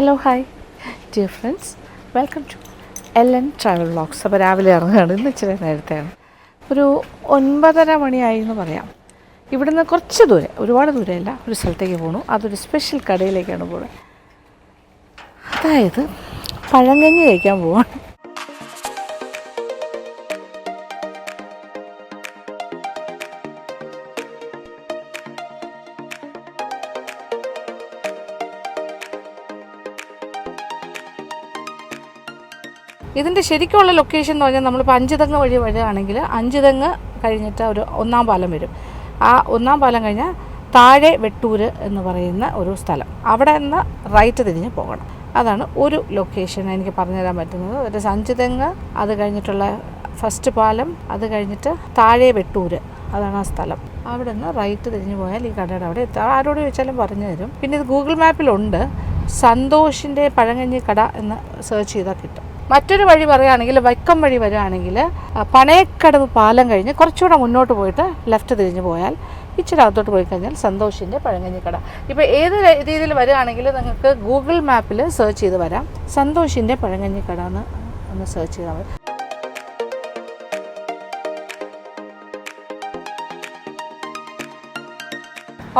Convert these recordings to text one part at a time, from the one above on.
Hello hi dear friends welcome to L N travel vlogs അപ്പോൾ രാവിലെ ഇറങ്ങുകയാണ് ഇന്ന് ഇച്ചിരി നേരത്തെയാണ്. ഒരു ഒൻപതര മണിയായി എന്ന് പറയാം. ഇവിടുന്ന് കുറച്ച് ദൂരെ ഒരുപാട് ദൂരമല്ല ഒരു സ്ഥലത്തേക്ക് പോകണു അതൊരു സ്പെഷ്യൽ കടയിലേക്കാണ് പോകുന്നത് അതായത് പഴങ്കഞ്ഞി കഴിക്കാൻ പോവാണ്. ഇതിന്റെ ശരിക്കുള്ള ലൊക്കേഷൻ എന്ന് പറഞ്ഞാൽ നമ്മളിപ്പോൾ അഞ്ചുതെങ്ങ് വഴി വരികയാണെങ്കിൽ അഞ്ചുതെങ്ങ് കഴിഞ്ഞിട്ട് ഒരു ഒന്നാം പാലം വരും. ആ ഒന്നാം പാലം കഴിഞ്ഞാൽ താഴെ വെട്ടൂര് എന്ന് പറയുന്ന ഒരു സ്ഥലം. അവിടെ നിന്ന് റൈറ്റ് തിരിഞ്ഞ് പോകണം. അതാണ് ഒരു ലൊക്കേഷൻ എനിക്ക് പറഞ്ഞുതരാൻ പറ്റുന്നത്. ഒരു അഞ്ചുതെങ്ങ് അത് കഴിഞ്ഞിട്ടുള്ള ഫസ്റ്റ് പാലം അത് കഴിഞ്ഞിട്ട് താഴെ വെട്ടൂര് അതാണ് ആ സ്ഥലം. അവിടെ നിന്ന് റൈറ്റ് തിരിഞ്ഞു പോയാൽ ഈ കടയുടെ അവിടെ എത്താം. ആരോട് ചോദിച്ചാലും പറഞ്ഞു തരും. പിന്നെ ഇത് ഗൂഗിൾ മാപ്പിലുണ്ട് സന്തോഷിന്റെ പഴങ്കഞ്ഞി കട എന്ന് സെർച്ച് ചെയ്താൽ കിട്ടും. മറ്റൊരു വഴി പറയുകയാണെങ്കിൽ വൈക്കം വഴി വരികയാണെങ്കിൽ പണയക്കടവ് പാലം കഴിഞ്ഞ് കുറച്ചുകൂടെ മുന്നോട്ട് പോയിട്ട് ലെഫ്റ്റ് തിരിഞ്ഞ് പോയാൽ ഇച്ചിരി അകത്തോട്ട് പോയി കഴിഞ്ഞാൽ സന്തോഷിന്റെ പഴങ്കഞ്ഞിക്കട. ഇപ്പോൾ ഏത് രീതിയിൽ വരികയാണെങ്കിൽ നിങ്ങൾക്ക് ഗൂഗിൾ മാപ്പിൽ സെർച്ച് ചെയ്ത് വരാം. സന്തോഷിന്റെ പഴങ്കഞ്ഞിക്കട എന്ന് ഒന്ന് സെർച്ച് ചെയ്താൽ മതി.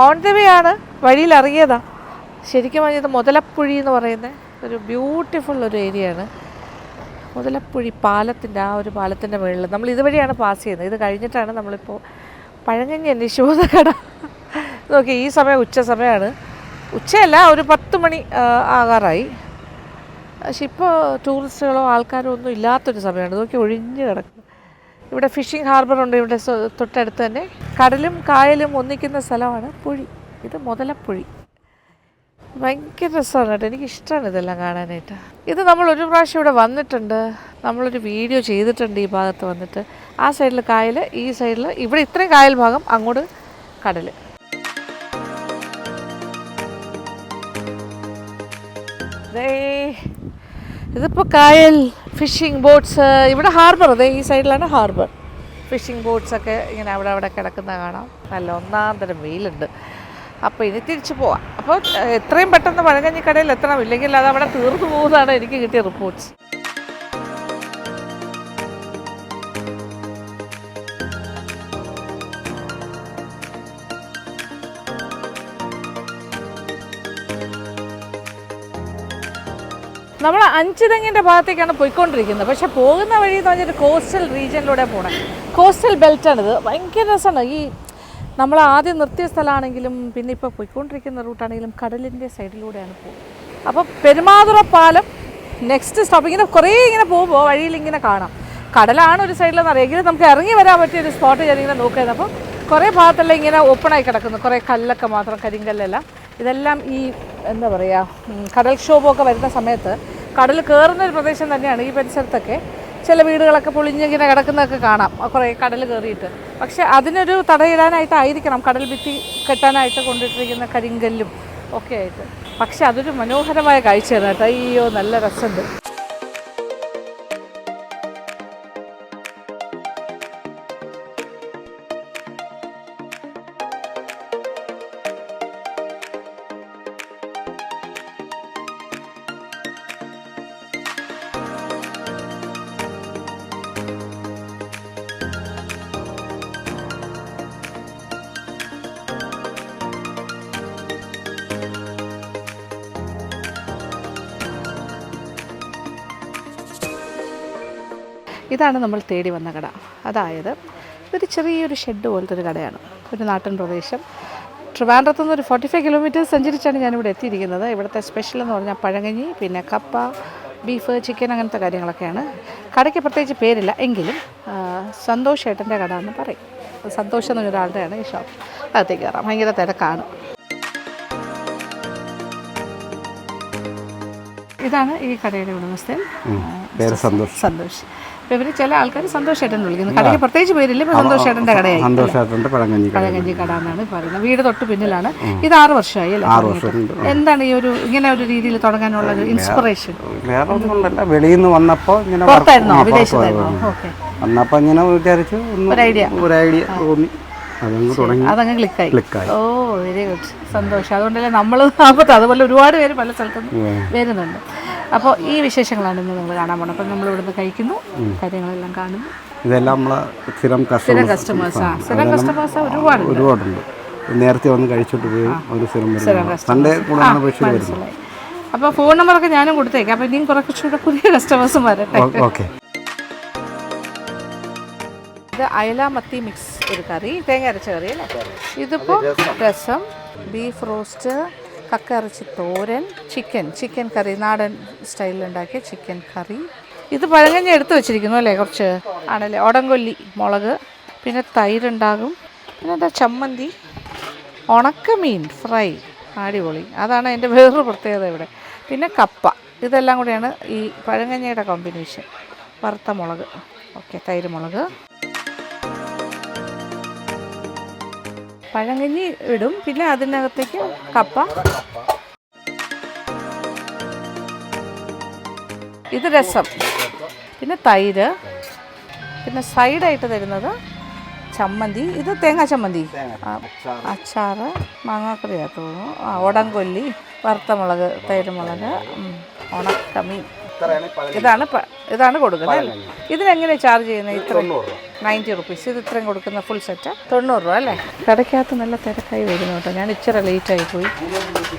ഓൺ ദ വേ ആണ് വഴിയിൽ ഇറങ്ങിയതാ. ശരിക്കും പറഞ്ഞത് മുതലപ്പുഴി എന്ന് പറയുന്ന ഒരു ബ്യൂട്ടിഫുൾ ഒരു ഏരിയയാണ് മുതലപ്പുഴി പാലത്തിന്റെ ആ ഒരു പാലത്തിന്റെ മുകളിൽ നമ്മൾ ഇതുവഴിയാണ് പാസ് ചെയ്യുന്നത്. ഇത് കഴിഞ്ഞിട്ടാണ് നമ്മളിപ്പോൾ പഴങ്കഞ്ഞി അന്വേഷിച്ച കട നോക്കി ഈ സമയം ഉച്ച സമയമാണ് ഉച്ചയല്ല ഒരു പത്ത് മണി ആകാറായി. പക്ഷെ ഇപ്പോൾ ടൂറിസ്റ്റുകളോ ആൾക്കാരോ ഒന്നും ഇല്ലാത്തൊരു സമയമാണ്. നോക്കി ഒഴിഞ്ഞ് കിടക്കുന്നു. ഇവിടെ ഫിഷിംഗ് ഹാർബറുണ്ട് ഇവിടെ തൊട്ടടുത്ത് തന്നെ. കടലും കായലും ഒന്നിക്കുന്ന സ്ഥലമാണ് പുഴി. ഇത് മുതലപ്പുഴി. ഭയങ്കര രസമാണ് കേട്ടോ. എനിക്ക് ഇഷ്ടമാണ് ഇതെല്ലാം കാണാനായിട്ട്. ഇത് നമ്മൾ ഒരു പ്രാവശ്യം ഇവിടെ വന്നിട്ടുണ്ട്. നമ്മളൊരു വീഡിയോ ചെയ്തിട്ടുണ്ട് ഈ ഭാഗത്ത് വന്നിട്ട്. ആ സൈഡിൽ കായൽ ഈ സൈഡിൽ ഇവിടെ ഇത്രയും കായൽ ഭാഗം അങ്ങോട്ട് കടൽ. ഇതിപ്പോൾ കായൽ ഫിഷിംഗ് ബോട്ട്സ് ഇവിടെ ഹാർബർ അതെ ഈ സൈഡിലാണ് ഹാർബർ ഫിഷിംഗ് ബോട്ട്സൊക്കെ ഇങ്ങനെ അവിടെ അവിടെ കിടക്കുന്ന കാണാം. നല്ല ഒന്നാം തരം വെയിലുണ്ട്. അപ്പോൾ ഇനി തിരിച്ചു പോവാം. അപ്പോൾ എത്രയും പെട്ടെന്ന് പഴങ്കഞ്ഞിക്കടയിൽ എത്തണം. ഇല്ലെങ്കിൽ അത് അവിടെ തീർന്നു പോകുന്നതാണ് എനിക്ക് കിട്ടിയ റിപ്പോർട്ട്സ് നമ്മൾ അഞ്ചുതെങ്ങിന്റെ ഭാഗത്തേക്കാണ് പോയിക്കൊണ്ടിരിക്കുന്നത്. പക്ഷെ പോകുന്ന വഴി എന്ന് പറഞ്ഞിട്ട് കോസ്റ്റൽ റീജിയനിലൂടെ പോകണം കോസ്റ്റൽ ബെൽറ്റാണിത് ഭയങ്കര രസമാണ്. ഈ നമ്മൾ ആദ്യം നിർത്തിയ സ്ഥലമാണെങ്കിലും പിന്നെ ഇപ്പോൾ പോയിക്കൊണ്ടിരിക്കുന്ന റൂട്ടാണെങ്കിലും കടലിന്റെ സൈഡിലൂടെയാണ് പോകുന്നത്. അപ്പോൾ പെരുമാതുറ പാലം നെക്സ്റ്റ് സ്റ്റോപ്പ് ഇങ്ങനെ കുറേ ഇങ്ങനെ പോകുമ്പോൾ വഴിയിൽ ഇങ്ങനെ കാണാം. കടലാണ് ഒരു സൈഡിലെന്ന് അറിയാം. നമുക്ക് ഇറങ്ങി വരാൻ പറ്റിയ ഒരു സ്പോട്ട് ഞാനിങ്ങനെ നോക്കുന്നത് അപ്പോൾ കുറേ ഭാഗത്തെല്ലാം ഇങ്ങനെ ഓപ്പണായി കിടക്കുന്നു. കുറേ കല്ലൊക്കെ മാത്രം കരിങ്കല്ലെല്ലാം. ഇതെല്ലാം ഈ എന്താ പറയുക കടൽക്ഷോഭമൊക്കെ വരുന്ന സമയത്ത് കടൽ കയറുന്ന ഒരു പ്രദേശം തന്നെയാണ് ഈ പരിസരത്തൊക്കെ. ചില വീടുകളൊക്കെ പൊളിഞ്ഞിങ്ങനെ കിടക്കുന്നതൊക്കെ കാണാം. കുറേ കടൽ കയറിയിട്ട്. പക്ഷെ അതിനൊരു തടയിടാനായിട്ടായിരിക്കണം. കടൽ ഭിത്തി കെട്ടാനായിട്ട് കൊണ്ടിട്ടിരിക്കുന്ന കരിങ്കല്ലും ഒക്കെ ആയിട്ട്. പക്ഷെ അതൊരു മനോഹരമായ കാഴ്ചയാണ് കേട്ടോ. അയ്യോ നല്ല രസമുണ്ട്. ഇതാണ് നമ്മൾ തേടി വന്ന കട. അതായത് ഇതൊരു ചെറിയൊരു ഷെഡ് പോലത്തെ ഒരു കടയാണ്. ഒരു നാട്ടിൻ പ്രദേശം. ട്രിവാൻഡ്രത്തു നിന്ന് ഒരു ഫോർട്ടി ഫൈവ് കിലോമീറ്റേഴ്സ് സഞ്ചരിച്ചാണ് ഞാനിവിടെ എത്തിയിരിക്കുന്നത്. ഇവിടുത്തെ സ്പെഷ്യൽ എന്ന് പറഞ്ഞാൽ പഴങ്ങഞ്ഞി പിന്നെ കപ്പ ബീഫ് ചിക്കൻ അങ്ങനത്തെ കാര്യങ്ങളൊക്കെയാണ്. കടയ്ക്ക് പ്രത്യേകിച്ച് പേരില്ല. എങ്കിലും സന്തോഷ് ഏട്ടന്റെ കട എന്ന് പറയും. സന്തോഷം എന്ന് ഒരാളുടെയാണ് ഈ ഷോപ്പ് അകത്തേക്ക് കയറാം. ഭയങ്കര തിരക്കാണ്. ഇതാണ് ഈ കടയുടെ ഉടമസ്ഥൻ. സന്തോഷ്. സന്തോഷ്. ഇപ്പൊ ഇവർ ചില ആൾക്കാർ സന്തോഷേട്ടൻ വിളിക്കുന്നു കടയ്ക്ക് പ്രത്യേകിച്ച് പേരില്ല ഇപ്പൊ സന്തോഷേട്ടന്റെ കടയായി സന്തോഷമായിട്ടുണ്ട് പഴങ്കഞ്ഞി കട പഴകഞ്ചി കട എന്നാണ് പറയുന്നത്. വീട് തൊട്ട് പിന്നിലാണ്. ഇത് ആറ് വർഷമായി അല്ലേ? ആറ് വർഷം എന്താണ് ഈ ഒരു ഇങ്ങനെ ഒരു രീതിയിൽ തുടങ്ങാനുള്ള ഒരു ഇൻസ്പിറേഷൻ വേറെ ഒന്നുകൊണ്ടല്ല വെളിയിൽ നിന്ന് വന്നപ്പോൾ ഇങ്ങനെ പുറത്തായിരുന്നോ? വിദേശത്തായിരുന്നോ. ഓക്കെ. വന്നപ്പോൾ ഇങ്ങനെ വിചാരിച്ചു ഒരു ഐഡിയ ഒരു ഐഡിയ തോന്നി. അതങ്ങ് ക്ലിക്കായി ക്ലിക്കായി ഓ വെരി ഗുഡ് സന്തോഷം. അതുകൊണ്ടല്ലേ നമ്മൾ അപ്പോൾ അതുപോലെ ഒരുപാട് പേര് പല സ്ഥലത്തുനിന്ന് വരുന്നുണ്ട്. അപ്പോൾ ഈ വിശേഷങ്ങളാണ് ഇന്ന് നിങ്ങൾ കാണാൻ പോകുന്നത്. അപ്പോൾ നമ്മൾ ഇവിടുന്ന് കഴിക്കുന്നു. കാര്യങ്ങളെല്ലാം കാണുന്നു. ഇതെല്ലാം നമ്മളെ സ്ഥിരം സ്ഥിരം കസ്റ്റമേഴ്സ് കസ്റ്റമേഴ്സാണ് സ്ഥിരം കസ്റ്റമേഴ്സ് ഒരുപാട് ഒരുപാടുണ്ട്. നേരത്തെ വന്ന് കഴിച്ചിട്ട് പോയി ഒരു സ്ഥിരം സൺഡേ കൂടുതലാണ് പക്ഷേ വരുന്നത് അപ്പോൾ ഫോൺ നമ്പറൊക്കെ ഞാനും കൊടുത്തേക്കാം. അപ്പോൾ ഇനിയും കുറച്ചുകൂടെ പുതിയ കസ്റ്റമേഴ്സും വരട്ടെ. ഓക്കെ. ഇത് അയല മത്തി മിക്സ് ഒരു കറി തേങ്ങ അരച്ച കറി അല്ലേ? ഇതിപ്പോൾ രസം. ബീഫ് റോസ്റ്റ് കക്ക ഇറച്ചി തോരൻ ചിക്കൻ ചിക്കൻ കറി നാടൻ സ്റ്റൈലിൽ ഉണ്ടാക്കിയ ചിക്കൻ കറി ഇത് പഴങ്കഞ്ഞി എടുത്തു വെച്ചിരിക്കുന്നു അല്ലേ കുറച്ച്? ആണല്ലേ? ഒടങ്കൊല്ലി മുളക് പിന്നെ തൈരുണ്ടാകും. പിന്നെ എന്താ ചമ്മന്തി? ഉണക്കമീൻ ഫ്രൈ. അടിപൊളി. അതാണ് അതിന്റെ വേറൊരു പ്രത്യേകത ഇവിടെ. പിന്നെ കപ്പ. ഇതെല്ലാം കൂടിയാണ് ഈ പഴങ്ങഞ്ഞയുടെ കോമ്പിനേഷൻ വറുത്ത മുളക്. ഓക്കെ തൈര് മുളക്. പഴങ്കഞ്ഞി ഇടും. പിന്നെ അതിനകത്തേക്ക് കപ്പ. ഇത് രസം. പിന്നെ തൈര്. പിന്നെ സൈഡായിട്ട് തരുന്നത് ചമ്മന്തി. ഇത് തേങ്ങാ ചമ്മന്തി. ആ, അച്ചാറ് മാങ്ങാക്കറിയാത്തോളൂ തോന്നുന്നു ആ ഉടങ്കൊല്ലി വറുത്ത മുളക് തൈര് മുളക് ഉണക്കമീൻ. ഇതാണ് ഇതാണ് കൊടുക്കുന്നത് അല്ലേ? ഇതിനെങ്ങനെ ചാർജ് ചെയ്യുന്നത് ഇത്ര നയന്റി റുപ്പീസ്. ഇത് ഇത്രയും കൊടുക്കുന്ന ഫുൾ സെറ്റ് തൊണ്ണൂറ് രൂപ അല്ലേ? കടയ്ക്കകത്ത് നല്ല തിരക്കായി വരുന്നു കേട്ടോ. ഞാൻ ഇച്ചിരി ലേറ്റായി പോയി.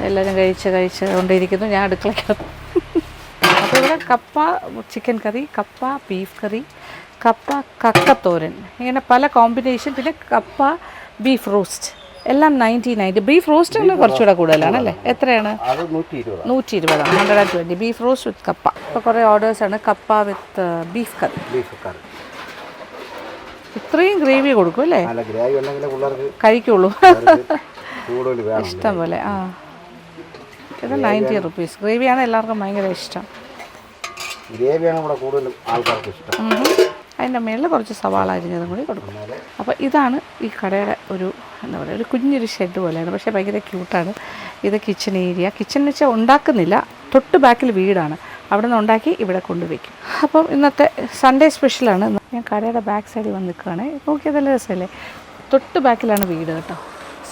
എല്ലാവരും കഴിച്ച് കഴിച്ച് കൊണ്ടിരിക്കുന്നു ഞാൻ അടുക്കളയ്ക്കകത്ത്. അപ്പോൾ ഇവിടെ കപ്പ ചിക്കൻ കറി കപ്പ ബീഫ് കറി കപ്പ കക്കത്തോരൻ. ഇങ്ങനെ പല കോമ്പിനേഷൻ പിന്നെ കപ്പ ബീഫ് റോസ്റ്റ് എല്ലാം നയന്റി നയന്റി ബീഫ് റോസ്റ്റിന് കുറച്ചുകൂടെ കൂടുതലാണ് അല്ലേ? എത്രയാണ്? നൂറ്റി ഇരുപത് ഇരുപതാണ് hundred and twenty beef roast with kappa. ഇപ്പോൾ കുറേ ഓർഡേഴ്സാണ് കപ്പ വിത്ത് ബീഫ് കറി ബീഫ് കറി ഇത്രയും ഗ്രേവി കൊടുക്കും അല്ലേ? കഴിക്കുള്ളൂ. ഇഷ്ടം പോലെ ആ. ഇത് നയന്റി റുപ്പീസ് ഗ്രേവിയാണ് എല്ലാവർക്കും ഭയങ്കര ഇഷ്ടം. ഗ്രേവിയാണ് ഇവിടെ കൂടുതലും ആൾക്കാർക്ക് ഇഷ്ടം. അതിന്റെ മേളിൽ കുറച്ച് സവാള അരിഞ്ഞതും കൂടി കൊടുക്കും. അപ്പോൾ ഇതാണ് ഈ കടയുടെ ഒരു എന്താ പറയുക ഒരു കുഞ്ഞൊരു ഷെഡ് പോലെയാണ്. പക്ഷേ ഭയങ്കര ക്യൂട്ടാണ് ഇത് കിച്ചൺ ഏരിയ കിച്ചൺ വെച്ചാൽ ഉണ്ടാക്കുന്നില്ല. തൊട്ട് ബാക്കിൽ വീടാണ്. അവിടെ നിന്ന് ഉണ്ടാക്കി ഇവിടെ കൊണ്ടുവയ്ക്കും അപ്പം ഇന്നത്തെ സൺഡേ സ്പെഷ്യലാണ് ഞാൻ കടയുടെ ബാക്ക് സൈഡിൽ വന്ന് നിൽക്കുകയാണ്. നോക്കിയത് നല്ല രസമല്ലേ? തൊട്ട് ബാക്കിലാണ് വീട് കേട്ടോ.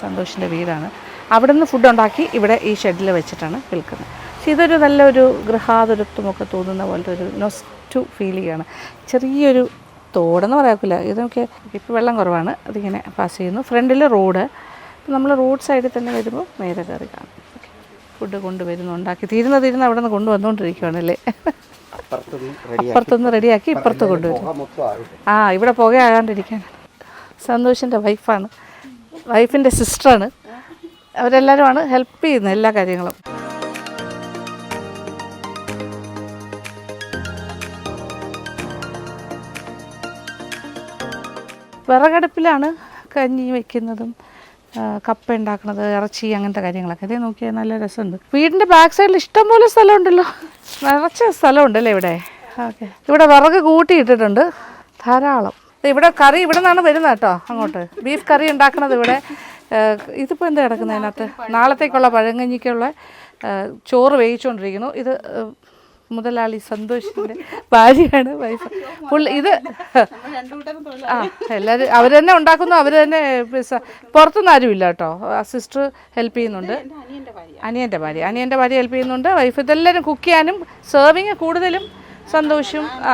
സന്തോഷിന്റെ വീടാണ്. അവിടെ നിന്ന് ഫുഡ് ഉണ്ടാക്കി ഇവിടെ ഈ ഷെഡിൽ വെച്ചിട്ടാണ് വിൽക്കുന്നത്. ഇതൊരു നല്ലൊരു ഗൃഹാതുരത്വമൊക്കെ തോന്നുന്ന പോലത്തെ ഒരു നൊസ്റ്റു ഫീൽ ചെയ്യുകയാണ് ചെറിയൊരു തോടെന്ന് പറയാക്കില്ല. ഇതൊക്കെ ഇപ്പോൾ വെള്ളം കുറവാണ്. അതിങ്ങനെ പാസ് ചെയ്യുന്നു. ഫ്രണ്ടിൽ റോഡ്. നമ്മൾ റോഡ് സൈഡിൽ തന്നെ വരുമ്പോൾ നേരെ കയറി കാണും. ഫുഡ് കൊണ്ടുവരുന്നു ഉണ്ടാക്കി. തീരുന്ന തീരുന്ന അവിടെ നിന്ന് കൊണ്ടുവന്നുകൊണ്ടിരിക്കുകയാണല്ലേ അപ്പുറത്തുനിന്ന് റെഡി അപ്പുറത്തൊന്ന് റെഡിയാക്കി ഇപ്പുറത്ത് കൊണ്ടുവരും. ആ ഇവിടെ പുകയാകാണ്ടിരിക്കാൻ. സന്തോഷിന്റെ വൈഫാണ് വൈഫിന്റെ സിസ്റ്ററാണ് അവരെല്ലാവരുമാണ് ഹെൽപ്പ് ചെയ്യുന്നത് എല്ലാ കാര്യങ്ങളും. വിറകടുപ്പിലാണ് കഞ്ഞി വെക്കുന്നതും ആ, കപ്പ ഉണ്ടാക്കുന്നത് ഇറച്ചി അങ്ങനത്തെ കാര്യങ്ങളൊക്കെ. അതേ നോക്കിയാൽ നല്ല രസമുണ്ട്. വീടിന്റെ ബാക്ക് സൈഡിൽ ഇഷ്ടംപോലെ സ്ഥലമുണ്ടല്ലോ. നിറച്ച സ്ഥലമുണ്ടല്ലേ ഇവിടെ? ഓക്കെ. ഇവിടെ വിറക് കൂട്ടിയിട്ടിട്ടുണ്ട്. ധാരാളം. ഇവിടെ കറി ഇവിടെ നിന്നാണ് വരുന്നത് കേട്ടോ അങ്ങോട്ട്. ബീഫ് കറി ഉണ്ടാക്കുന്നത് ഇവിടെ. ഇതിപ്പോൾ എന്താ കിടക്കുന്നത് അതിനകത്ത് നാളത്തേക്കുള്ള പഴങ്കഞ്ഞിക്കുള്ള ചോറ് വേവിച്ചുകൊണ്ടിരിക്കുന്നു. ഇത് മുതലാളി സന്തോഷിന്റെ ഭാര്യയാണ് വൈഫ്. പുള്ളി ഇത് ആ എല്ലാവരും അവർ തന്നെ ഉണ്ടാക്കുന്നു അവർ തന്നെ പുറത്തുനിന്ന് ആരും ഇല്ല കേട്ടോ. സിസ്റ്റർ ഹെൽപ്പ് ചെയ്യുന്നുണ്ട്. അനിയന്റെ ഭാര്യ. അനിയന്റെ ഭാര്യ. ഹെൽപ്പ് ചെയ്യുന്നുണ്ട്. വൈഫ് ഇതെല്ലാവരും കുക്ക് ചെയ്യാനും സെർവിങ് കൂടുതലും സന്തോഷവും ആ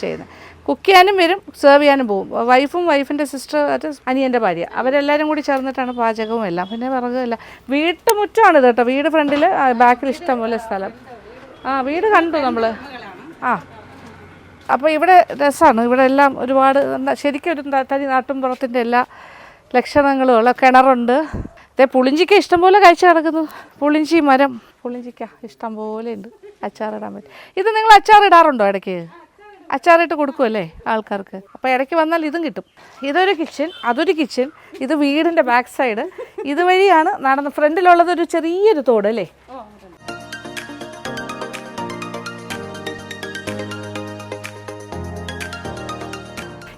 ചെയ്യുന്നത് കുക്ക് ചെയ്യാനും വരും സെർവ് ചെയ്യാനും പോകും. വൈഫും വൈഫിന്റെ സിസ്റ്റർ അത് അനിയന്റെ ഭാര്യ. അവരെല്ലാവരും കൂടി ചേർന്നിട്ടാണ് പാചകവും എല്ലാം. പിന്നെ വിറകല്ല വീട്ടുമുറ്റമാണ് ഇത് കേട്ടോ. വീട് ഫ്രണ്ടിൽ ബാക്കിൽ ഇഷ്ടം പോലെ സ്ഥലം. ആ വീട് കണ്ടു നമ്മൾ ആ. അപ്പോൾ ഇവിടെ രസമാണ് ഇവിടെ എല്ലാം ഒരുപാട് ശരിക്കും ഒരു തനി നാട്ടുംപുറത്തിന്റെ എല്ലാ ലക്ഷണങ്ങളും ഉള്ള കിണറുണ്ട്. ഇതേ പുളിഞ്ചിക്ക ഇഷ്ടംപോലെ കഴിച്ചു കിടക്കുന്നു പുളിഞ്ചി മരം. പുളിഞ്ചിക്ക ഇഷ്ടംപോലെ ഉണ്ട്. അച്ചാറിടാൻ പറ്റും. ഇത് നിങ്ങൾ അച്ചാറിടാറുണ്ടോ ഇടയ്ക്ക്? അച്ചാറിട്ട് കൊടുക്കുമല്ലേ ആൾക്കാർക്ക്? അപ്പോൾ ഇടയ്ക്ക് വന്നാൽ ഇതും കിട്ടും. ഇതൊരു കിച്ചൺ അതൊരു കിച്ചൺ ഇത് വീടിന്റെ ബാക്ക് സൈഡ് ഇതുവഴിയാണ് നടന്ന് ഫ്രണ്ടിലുള്ളത് ഒരു ചെറിയൊരു തോട് അല്ലേ?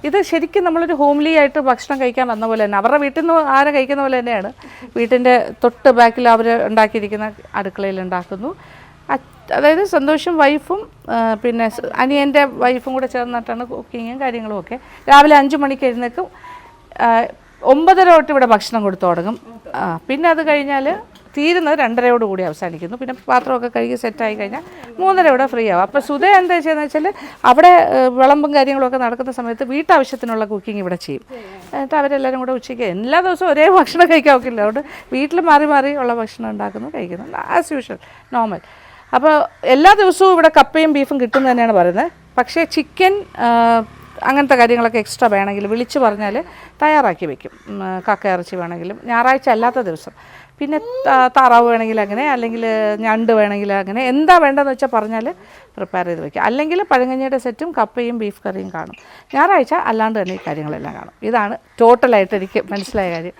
ഇത് ശരിക്കും നമ്മളൊരു ഹോംലി ആയിട്ട് ഭക്ഷണം കഴിക്കാൻ വന്ന പോലെ തന്നെ. അവരുടെ വീട്ടിൽ നിന്ന് ആരെ കഴിക്കുന്ന പോലെ തന്നെയാണ്. വീട്ടിന്റെ തൊട്ട് ബാക്കിൽ അവർ ഉണ്ടാക്കിയിരിക്കുന്ന അടുക്കളയിൽ ഉണ്ടാക്കുന്നു. അതായത് സന്തോഷം വൈഫും പിന്നെ അനിയന്റെ വൈഫും കൂടെ ചേർന്നിട്ടാണ് കുക്കിങ്ങും കാര്യങ്ങളും ഒക്കെ. രാവിലെ അഞ്ച് മണിക്ക് എഴുന്നേക്കും ഒമ്പതര തൊട്ട് ഇവിടെ ഭക്ഷണം കൊടുത്തു തുടങ്ങും. പിന്നെ അത് കഴിഞ്ഞാൽ തീരുന്നത് രണ്ടരയോട് കൂടി അവസാനിക്കുന്നു. പിന്നെ പാത്രമൊക്കെ കഴുകി സെറ്റായി കഴിഞ്ഞാൽ മൂന്നര ഇവിടെ ഫ്രീ ആവും. അപ്പോൾ സുധ എന്താ ചെയ്യുന്നത് വെച്ചാൽ അവിടെ വിളമ്പും കാര്യങ്ങളൊക്കെ നടക്കുന്ന സമയത്ത് വീട്ടാവശ്യത്തിനുള്ള കുക്കിംഗ് ഇവിടെ ചെയ്യും. എന്നിട്ട് അവരെല്ലാവരും കൂടെ ഉച്ചയ്ക്ക് എല്ലാ ദിവസവും ഒരേ ഭക്ഷണം കഴിക്കാൻ ഒക്കില്ല അതുകൊണ്ട് വീട്ടിൽ മാറി മാറി ഉള്ള ഭക്ഷണം ഉണ്ടാക്കുന്നു കഴിക്കുന്നു. ആസ് യൂഷ്വൽ നോർമൽ അപ്പോൾ എല്ലാ ദിവസവും ഇവിടെ കപ്പയും ബീഫും കിട്ടും തന്നെയാണ് പറയുന്നത്. പക്ഷേ ചിക്കൻ അങ്ങനത്തെ കാര്യങ്ങളൊക്കെ എക്സ്ട്രാ വേണമെങ്കിൽ വിളിച്ച് പറഞ്ഞാൽ തയ്യാറാക്കി വെക്കും. ഉം, കക്ക ഇറച്ചി വേണമെങ്കിലും. ഞായറാഴ്ച അല്ലാത്ത ദിവസം. പിന്നെ താറാവ് വേണമെങ്കിൽ അങ്ങനെ അല്ലെങ്കിൽ ഞണ്ട് വേണമെങ്കിൽ അങ്ങനെ എന്താ വേണ്ടതെന്ന് വെച്ചാൽ പറഞ്ഞാൽ പ്രിപ്പയർ ചെയ്ത് വയ്ക്കുക അല്ലെങ്കിൽ പഴങ്കഞ്ഞിയുടെ സെറ്റും കപ്പയും ബീഫ് കറിയും കാണും. ഞായറാഴ്ച അല്ലാണ്ട് തന്നെ ഈ കാര്യങ്ങളെല്ലാം കാണും. ഇതാണ് ടോട്ടലായിട്ട് എനിക്ക് മനസ്സിലായ കാര്യം.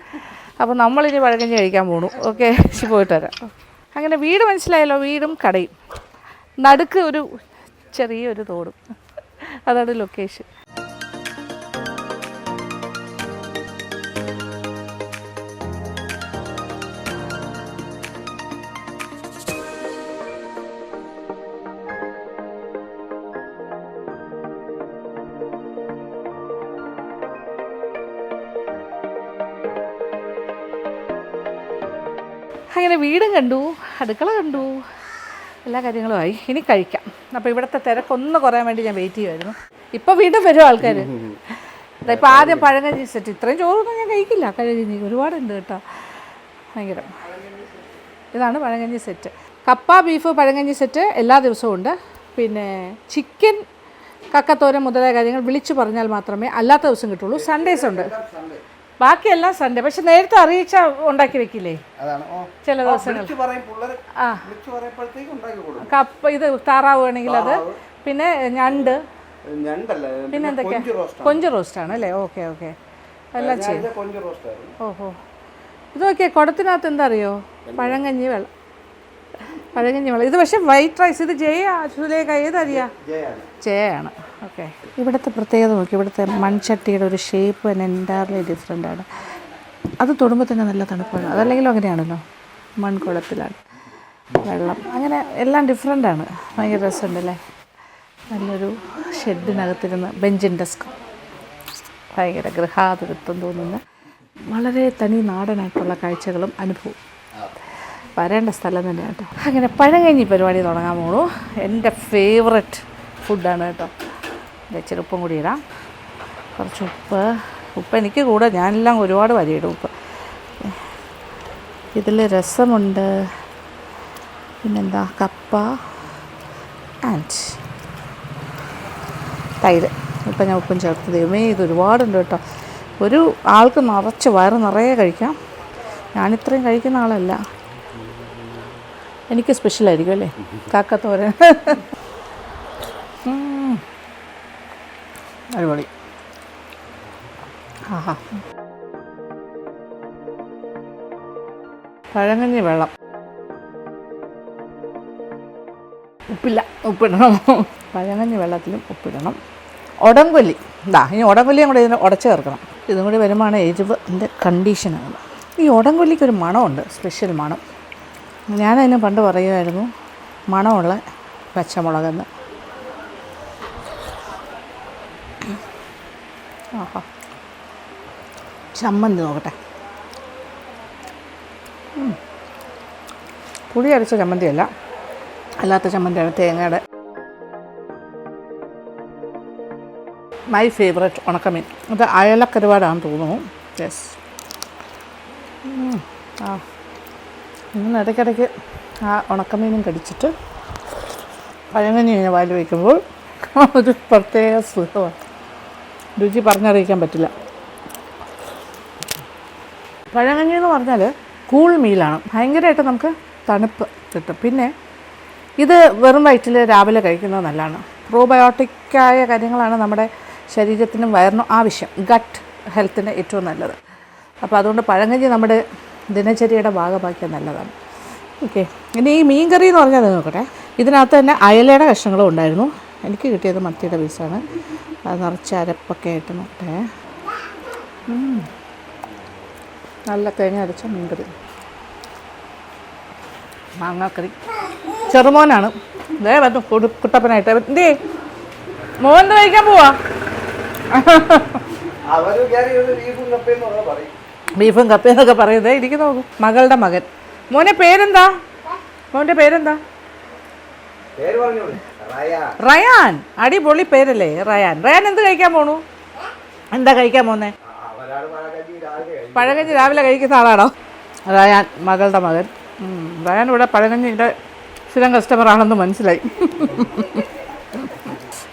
അപ്പോൾ നമ്മളിനി പഴങ്കഞ്ഞി കഴിക്കാൻ പോണു. ഓക്കെ പോയിട്ട് വരാം. അങ്ങനെ വീട് മനസ്സിലായല്ലോ വീടും കടയും. നടുക്ക് ഒരു ചെറിയൊരു തോടും. അതാണ് ലൊക്കേഷൻ അങ്ങനെ വീടും കണ്ടു അടുക്കള കണ്ടു എല്ലാ കാര്യങ്ങളുമായി ഇനി കഴിക്കാം. അപ്പോൾ ഇവിടുത്തെ തിരക്കൊന്ന് കുറയാൻ വേണ്ടി ഞാൻ വെയിറ്റ് ചെയ്യുമായിരുന്നു ഇപ്പോൾ വീണ്ടും വരും ആൾക്കാർ ഇപ്പം ആദ്യം പഴങ്കഞ്ഞി സെറ്റ് ഇത്രയും ചോറൊന്നും ഞാൻ കഴിക്കില്ല. കഴുകഞ്ഞി ഒരുപാടുണ്ട് കേട്ടോ. ഭയങ്കര. ഇതാണ് പഴങ്കഞ്ഞി സെറ്റ് കപ്പ ബീഫ് പഴങ്കഞ്ഞി സെറ്റ് എല്ലാ ദിവസവും ഉണ്ട്. പിന്നെ ചിക്കൻ കക്കത്തോരൻ മുതലായ കാര്യങ്ങൾ വിളിച്ചു പറഞ്ഞാൽ മാത്രമേ അല്ലാത്ത ദിവസം കിട്ടുള്ളൂ. സൺഡേസ് ഉണ്ട്. ബാക്കിയെല്ലാം സൺഡേ പക്ഷെ നേരത്തെ അറിയിച്ച ഉണ്ടാക്കി വെക്കില്ലേ? ചില ദിവസങ്ങൾ. ആ. കപ്പ ഇത് താറാവ് വേണമെങ്കിൽ അത്. പിന്നെ ഞണ്ട്. പിന്നെ എന്തൊക്കെയാ? കൊഞ്ച് റോസ്റ്റ് ആണ് അല്ലേ? Okay okay. എല്ലാം ചെയ്യും. ഓഹോ. ഇതൊക്കെ കുടത്തിനകത്ത് എന്താ? അറിയോ പഴങ്കഞ്ഞി വെള്ളം. പഴങ്കഞ്ഞി വെള്ളം. ഇത് പക്ഷെ വൈറ്റ് റൈസ്. ഇത് ജയ സുലേഖ ഏതറിയാ? ജയാണ് ജയാണ് ഓക്കെ ഇവിടുത്തെ പ്രത്യേകത നോക്കി. ഇവിടുത്തെ മൺചട്ടിയുടെ ഒരു ഷേപ്പ് തന്നെ എന്റയർലി ഡിഫറെന്റ് ആണ്. അത് തൊടുമ്പോൾ തന്നെ നല്ല തണുപ്പാണ്. അതല്ലെങ്കിലും അങ്ങനെയാണല്ലോ. മൺകുളത്തിലാണ്. വെള്ളം. അങ്ങനെ എല്ലാം ഡിഫറെന്റ് ആണ്. ഭയങ്കര രസമുണ്ടല്ലേ നല്ലൊരു ഷെഡിനകത്തിരുന്ന് ബെഞ്ചിൻ ഡെസ്ക് ഭയങ്കര ഗൃഹാതുരത്വം തോന്നുന്ന വളരെ തനി നാടനായിട്ടുള്ള കാഴ്ചകളും അനുഭവവും. വരേണ്ട സ്ഥലം തന്നെയാണ് കേട്ടോ. അങ്ങനെ പഴങ്കഞ്ഞി പരിപാടി തുടങ്ങാൻ പോകണു എന്റെ ഫേവററ്റ് ഫുഡാണ് കേട്ടോ. ഇച്ചിരി ഉപ്പും കൂടി ഇടാം. കുറച്ച് ഉപ്പ്. ഉപ്പ് എനിക്ക് കൂടെ ഞാനെല്ലാം ഒരുപാട് വരിയിടും ഉപ്പ്. ഇതിൽ രസമുണ്ട്. പിന്നെന്താ? കപ്പ ആൻഡ് തൈര്. ഇപ്പം ഞാൻ ഉപ്പും ചേർത്ത് ദൈവമേ ഇത് ഒരുപാടുണ്ട് കേട്ടോ. ഒരു ആൾക്ക് നിറച്ച് വയറ് നിറയെ കഴിക്കാം. ഞാനിത്രയും കഴിക്കുന്ന ആളല്ല. എനിക്ക് സ്പെഷ്യലായിരിക്കും അല്ലേ? കാക്കത്തോരൻ. അടിപൊളി. ആഹാ. പഴങ്കഞ്ഞി വെള്ളം. ഉപ്പില്ല ഉപ്പിടണം. പഴങ്കഞ്ഞി വെള്ളത്തിലും ഉപ്പിടണം. ഉടംകൊല്ലി ഇതാ ഇനി ഉടംകൊല്ലിയും കൂടെ ഇതിന് ഉടച്ച് ചേർക്കണം. ഇതും കൂടി വരുമ്പോഴാണ് എരിവിന്റെ കണ്ടീഷനാണ്. ഈ ഉടംകൊല്ലിക്ക് ഒരു മണമുണ്ട് സ്പെഷ്യൽ മണം. ഞാനതിന് പണ്ട് പറയുമായിരുന്നു മണമുള്ള പച്ചമുളകെന്ന് ആഹാ ചമ്മന്തി നോക്കട്ടെ. പുളി അരച്ച ചമ്മന്തി അല്ല അല്ലാത്ത ചമ്മന്തിയാണ് തേങ്ങയുടെ. മൈ ഫേവററ്റ് ഉണക്കമീൻ. അത് അയലക്കരുവാടാണെന്ന് തോന്നുന്നു. യെസ് ആ. ഇങ്ങനെ ഇടയ്ക്കിടയ്ക്ക് ആ ഉണക്കമീനും കടിച്ചിട്ട് പഴങ്കഞ്ഞി ഇങ്ങനെ വായിൽ വയ്ക്കുമ്പോൾ ഒരു പ്രത്യേക സുഖമാണ്. രുചി പറഞ്ഞറിയിക്കാൻ പറ്റില്ല. പഴങ്കഞ്ഞി എന്ന് പറഞ്ഞാൽ കൂൾ മീലാണ്. ഭയങ്കരമായിട്ട് നമുക്ക് തണുപ്പ് കിട്ടും. പിന്നെ ഇത് വെറും വയറ്റിൽ രാവിലെ കഴിക്കുന്നത് നല്ലതാണ്. പ്രോബയോട്ടിക്കായ കാര്യങ്ങളാണ് നമ്മുടെ ശരീരത്തിനും വയറിനും ആവശ്യം. ഗട്ട് ഹെൽത്തിന് ഏറ്റവും നല്ലത്. അപ്പോൾ അതുകൊണ്ട് പഴങ്കഞ്ഞി നമ്മുടെ ദിനചര്യയുടെ ഭാഗമാക്കിയാൽ നല്ലതാണ്. ഓക്കെ. ഇനി ഈ മീൻ കറി എന്ന് പറഞ്ഞാൽ നോക്കട്ടെ. ഇതിനകത്ത് തന്നെ അയലയുടെ കഷ്ണങ്ങളും ഉണ്ടായിരുന്നു. എനിക്ക് കിട്ടിയത് മത്തിയുടെ പീസാണ്. അത് നിറച്ച് അരപ്പൊക്കെ ആയിട്ട് നോക്കട്ടെ. നല്ല തേങ്ങ അരച്ച മീൻകറി. മാങ്ങാക്കറി. ചെറുമോനാണ്. ദേ വന്നു കുട്ടപ്പനായിട്ട്. എന്തേ? മോൻ എന്ത് കഴിക്കാൻ പോവാ? ബീഫും കപ്പയും എന്നൊക്കെ പറയും. ബീഫും കപ്പയെന്നൊക്കെ പറയുന്നത് എനിക്ക് നോക്കും. മകളുടെ മകൻ. മോനെ പേരെന്താ? മോന്റെ പേരെന്താ? പേര് പറഞ്ഞോളൂ. റയ റയാൻ. അടിപൊളി പേരല്ലേ റയാൻ. റയാൻ എന്ത് കഴിക്കാൻ പോണു? എന്താ കഴിക്കാൻ പോന്നേ? പഴകഞ്ഞി രാവിലെ കഴിക്കുന്ന ആളാണോ? അതായാൻ മകളുടെ മകൻ. അതായാൻ ഇവിടെ പഴകഞ്ഞിന്റെ സ്ഥിരം കസ്റ്റമറാണെന്ന് മനസ്സിലായി.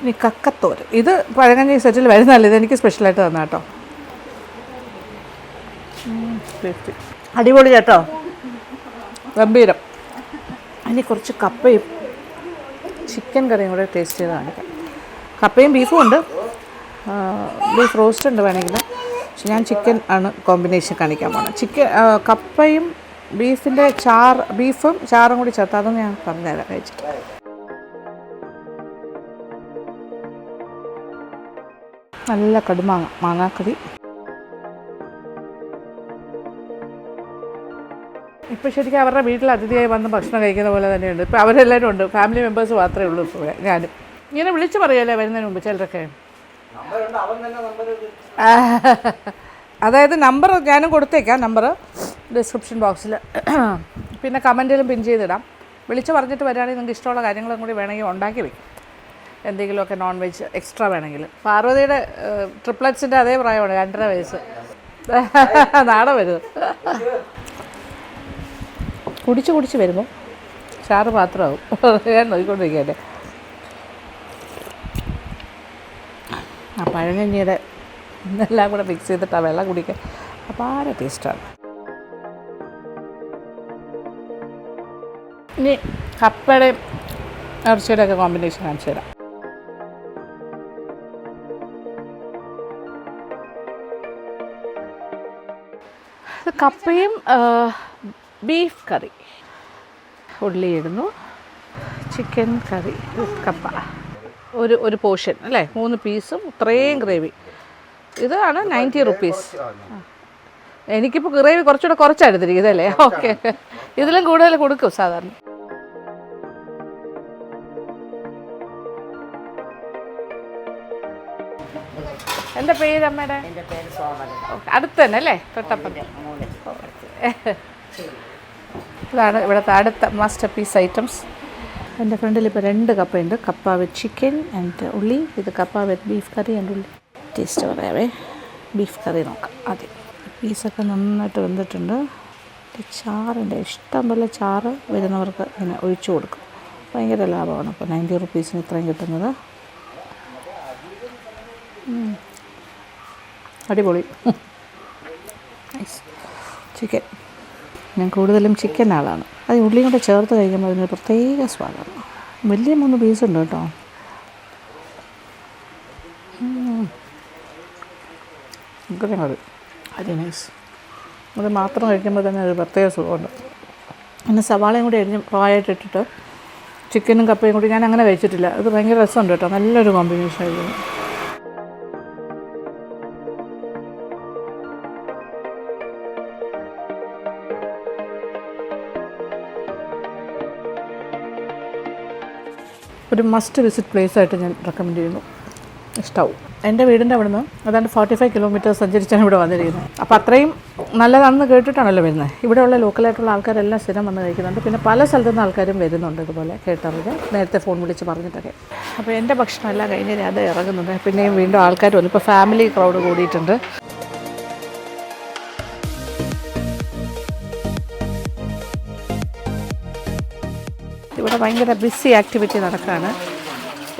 ഇനി കക്കത്തോരൻ. ഇത് പഴകഞ്ഞി സെറ്റിൽ വരുന്നതല്ല ഇതെനിക്ക് സ്പെഷ്യലായിട്ട് തന്ന കേട്ടോ അടിപൊളി കേട്ടോ ഗംഭീരം. ഇനി കുറച്ച് കപ്പയും ചിക്കൻ കറിയും കൂടെ ടേസ്റ്റ് ചെയ്ത് കാണിക്കാം. കപ്പയും ബീഫും ഉണ്ട്. ബീഫ് റോസ്റ്റ് ഉണ്ട് വേണമെങ്കിൽ. ഞാൻ ചിക്കൻ ആണ് കോമ്പിനേഷൻ കാണിക്കാൻ പോകുന്നത് ചിക്കൻ കപ്പയും ബീഫിന്റെ ചാർ ബീഫും ചാറും കൂടി ചേർത്ത് അതൊന്നും ഞാൻ പറഞ്ഞുതരാം കഴിച്ചിട്ട്. നല്ല കടുമാങ്ങ മാങ്ങാക്കറി. ഇപ്പോൾ ശരിക്കും അവരുടെ വീട്ടിൽ അതിഥിയായി വന്ന് ഭക്ഷണം കഴിക്കുന്ന പോലെ തന്നെയുണ്ട്. ഇപ്പോൾ അവരെല്ലാവരും ഉണ്ട്. ഫാമിലി മെമ്പേഴ്സ് മാത്രമേ ഉള്ളൂ ഇപ്പോൾ. ഞാനും. ഇങ്ങനെ വിളിച്ച് പറയുമല്ലേ വരുന്നതിന് മുമ്പ് ചിലരൊക്കെ? അതായത് നമ്പർ ഞാനും കൊടുത്തേക്കാം നമ്പർ ഡിസ്ക്രിപ്ഷൻ ബോക്സിൽ പിന്നെ കമന്റിലും പിൻ ചെയ്തിടാം. വിളിച്ച് പറഞ്ഞിട്ട് വരികയാണെങ്കിൽ നിങ്ങൾക്ക് ഇഷ്ടമുള്ള കാര്യങ്ങളും കൂടി വേണമെങ്കിൽ ഉണ്ടാക്കി വയ്ക്കും എന്തെങ്കിലുമൊക്കെ നോൺ വെജ് എക്സ്ട്രാ വേണമെങ്കിൽ. പാർവതിയുടെ ട്രിപ്ലറ്റ്സിന്റെ അതേ പ്രായമാണ് രണ്ടര വയസ്സ്. നാളെ വരും കുടിച്ച് കുടിച്ച് വരുമ്പോൾ ചാറ് പാത്രമാവും ഞാൻ നോക്കിക്കൊണ്ടിരിക്കട്ടെ ആ പഴങ്കഞ്ഞിയുടെ എല്ലാം കൂടെ മിക്സ് ചെയ്തിട്ട് ആ വെള്ളം കുടിക്കാൻ അപാര ടേസ്റ്റാണ്. ഇനി കപ്പയുടെയും ഇറച്ചിയുടെ ഒക്കെ കോമ്പിനേഷൻ കാണിച്ചു തരാം. കപ്പയും ബീഫ് കറി ഉള്ളി ഇടുന്നു. ചിക്കൻ കറി കപ്പ. ഒരു ഒരു പോർഷൻ അല്ലേ? മൂന്ന് പീസും ഇത്രയും ഗ്രേവി. ഇതാണ് നയന്റി റുപ്പീസ്. എനിക്കിപ്പോൾ ഗ്രേവി കുറച്ചുകൂടെ കുറച്ചായിരുന്നിരിക്കും ഇതല്ലേ ഓക്കെ. ഇതിലും കൂടുതൽ കൊടുക്കും സാധാരണ. എന്റെ പേര് അമ്മയുടെ? അടുത്ത് തന്നെ അല്ലേ? തൊട്ടപ്പം ഇതാണ് ഇവിടുത്തെ അടുത്ത മാസ്റ്റർ പീസ് ഐറ്റംസ് എന്റെ ഫ്രണ്ടിൽ ഇപ്പോൾ രണ്ട് കപ്പയുണ്ട്. കപ്പ വിത്ത് ചിക്കൻ ആൻഡ് ഉള്ളി. ഇത് kappa with beef curry and ulli. Taste പറയാവേ. Beef curry നോക്കാം. ആദ്യം പീസൊക്കെ നന്നായിട്ട് വെന്തിട്ടുണ്ട്. ചാറുണ്ട് ഇഷ്ടം പോലെ ചാറ് വരുന്നവർക്ക് ഇങ്ങനെ ഒഴിച്ചു കൊടുക്കും. ഭയങ്കര ലാഭമാണ്. അപ്പോൾ നയന്റി റുപ്പീസിന് ഇത്രയും കിട്ടുന്നത്. അടിപൊളി. ചിക്കൻ ഞാൻ കൂടുതലും ചിക്കൻ ആളാണ്. അത് ഉള്ളിയും കൂടെ ചേർത്ത് കഴിക്കുമ്പോൾ അതിനൊരു പ്രത്യേക സ്വാദാണ്. വലിയ മൂന്ന് പീസ് ഉണ്ട് കേട്ടോ. അത് കറി അരി നൈസ് അത് മാത്രം കഴിക്കുമ്പോൾ തന്നെ ഒരു പ്രത്യേക സുഖമുണ്ട്. പിന്നെ സവാളയും കൂടി അരിഞ്ഞ് പ്രായമായിട്ട് ഇട്ടിട്ട് ചിക്കനും കപ്പയും കൂടി ഞാൻ അങ്ങനെ കഴിച്ചിട്ടില്ല. അത് ഭയങ്കര രസമുണ്ട് കേട്ടോ. നല്ലൊരു കോമ്പിനേഷൻ ആയിരുന്നു ഒരു മസ്റ്റ് വിസിറ്റ് പ്ലേസ് ആയിട്ട് ഞാൻ റെക്കമെൻഡ് ചെയ്യുന്നു. ഇഷ്ടമാവും എന്റെ വീടിന്റെ അവിടുന്ന് അതാണ്ട് ഫോർട്ടി ഫൈവ് കിലോമീറ്റർ സഞ്ചരിച്ചാണ് ഇവിടെ വന്നിരിക്കുന്നത്. അപ്പോൾ അത്രയും നല്ലതാണെന്ന് കേട്ടിട്ടാണല്ലോ വരുന്നത് ഇവിടെയുള്ള ലോക്കലായിട്ടുള്ള ആൾക്കാരെല്ലാം സ്ഥിരം വന്ന് കഴിക്കുന്നുണ്ട്. പിന്നെ പല സ്ഥലത്തു നിന്ന് ആൾക്കാരും വരുന്നുണ്ട് ഇതുപോലെ കേട്ടറിഞ്ഞ്. നേരത്തെ ഫോൺ വിളിച്ച് പറഞ്ഞിട്ടൊക്കെ. അപ്പോൾ എന്റെ ഭക്ഷണമെല്ലാം കഴിഞ്ഞ് ഞാൻ അത് ഇറങ്ങുന്നുണ്ട് പിന്നെയും വീണ്ടും ആൾക്കാർ വന്നു. ഇപ്പോൾ ഫാമിലി ക്രൗഡ് കൂടിയിട്ടുണ്ട്. ഭയങ്കര ബിസി ആക്ടിവിറ്റി നടക്കുകയാണ്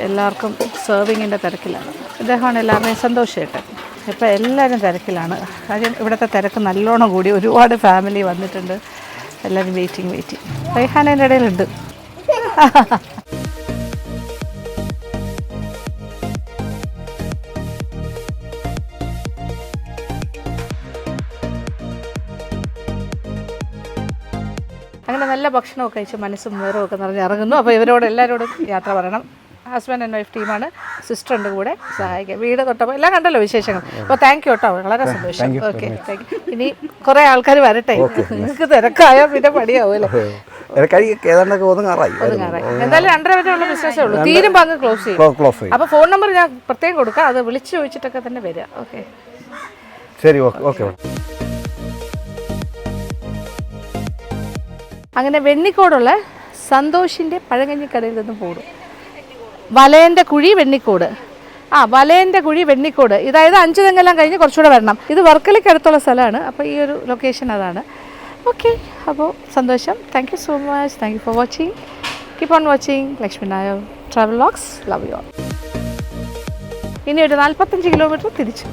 എല്ലാവർക്കും സെർവിങ്ങിന്റെ തിരക്കിലാണ്. ഇദ്ദേഹമാണ് എല്ലാവരുടെയും സന്തോഷമായിട്ട്. ഇപ്പോൾ എല്ലാവരും തിരക്കിലാണ്. കാര്യം ഇവിടുത്തെ തിരക്ക് നല്ലോണം കൂടി. ഒരുപാട് ഫാമിലി വന്നിട്ടുണ്ട്. എല്ലാവരും വെയിറ്റിംഗ് വെയിറ്റിംഗ് റൈഹാനേന്റെ ഇടയിലുണ്ട്. നല്ല ഭക്ഷണമൊക്കെ കഴിച്ച് മനസ്സും നേരമൊക്കെ നിറഞ്ഞ് ഇറങ്ങുന്നു അപ്പോൾ ഇവരോട് എല്ലാവരോടും യാത്ര പറയണം. ഹസ്ബൻഡ് ആൻഡ് വൈഫ് ടീമാണ് സിസ്റ്റർ ഉണ്ട് കൂടെ. സഹായിക്കാം. വീട് തൊട്ടപ്പോൾ എല്ലാം കണ്ടല്ലോ വിശേഷങ്ങൾ. അപ്പോൾ താങ്ക് യു കേട്ടോ വളരെ സന്തോഷം. ഓക്കെ താങ്ക് യു ഇനി കുറേ ആൾക്കാർ വരട്ടെ. നിങ്ങൾക്ക് തിരക്കായാൽ പിന്നെ പണിയാവുമല്ലോ അല്ലേ ഇത് കഴി ഏതാണ്ടൊക്കെ ഒതുങ്ങാറായി. ഒതുങ്ങാറായി. എന്തായാലും രണ്ടര വരെ ഉള്ള ബിസിനസ്സേ ഉള്ളൂ. തീരുമ്പോൾ അങ്ങ് ക്ലോസ് ചെയ്യും. ക്ലോസ് ചെയ്യും. അപ്പോൾ ഫോൺ നമ്പർ ഞാൻ പ്രത്യേകം കൊടുക്കാം. അത് വിളിച്ച് ചോദിച്ചിട്ടൊക്കെ തന്നെ വരിക. ഓക്കെ ശരി ഓക്കെ ഓക്കെ അങ്ങനെ വെണ്ണിക്കോടുള്ള സന്തോഷിന്റെ പഴങ്കഞ്ഞിക്കടയിൽ നിന്ന് പോടും. വലയന്റെ കുഴി വെണ്ണിക്കോട്. ആ വലയന്റെ കുഴി വെണ്ണിക്കോട്. ഇതായത് അഞ്ച് തെങ്ങെല്ലാം കഴിഞ്ഞ് കുറച്ചുകൂടെ വരണം. ഇത് വർക്കലയ്ക്കടുത്തുള്ള സ്ഥലമാണ്. അപ്പോൾ ഈ ഒരു ലൊക്കേഷൻ അതാണ്. ഓക്കെ അപ്പോൾ സന്തോഷം. Thank you so much thank you for watching keep on watching Lakshmi Nair travel vlogs love you ഇനി ഒരു നാൽപ്പത്തഞ്ച് കിലോമീറ്റർ തിരിച്ചു.